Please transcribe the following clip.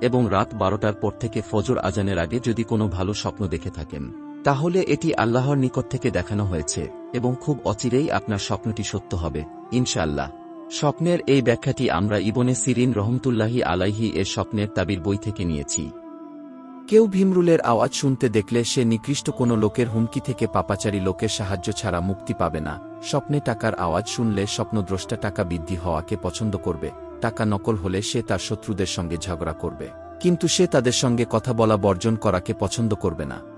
এবং রাত বারোটার পর থেকে ফজর আজানের আগে যদি কোনো ভালো স্বপ্ন দেখে থাকেন, তাহলে এটি আল্লাহর নিকট থেকে দেখানো হয়েছে, এবং খুব অচিরেই আপনার স্বপ্নটি সত্য হবে, ইনশাআল্লাহ। স্বপ্নের এই ব্যাখ্যাটি আমরা ইবনে সিরিন রহমতুল্লাহি আলাইহি এর স্বপ্নের তাবির বই থেকে নিয়েছি। কেউ ভীমরুলের আওয়াজ শুনতে দেখলে সে নিকৃষ্ট কোনো লোকের হুমকি থেকে পাপাচারী লোকের সাহায্য ছাড়া মুক্তি পাবে না। স্বপ্নে টাকার আওয়াজ শুনলে স্বপ্নদ্রষ্টা টাকা বৃদ্ধি হওয়াকে পছন্দ করবে। টাকা নকল হলে সে তার শত্রুদের সঙ্গে ঝগড়া করবে। কিন্তু সে তাদের সঙ্গে কথা বলা বর্জন করাকে পছন্দ করবে না।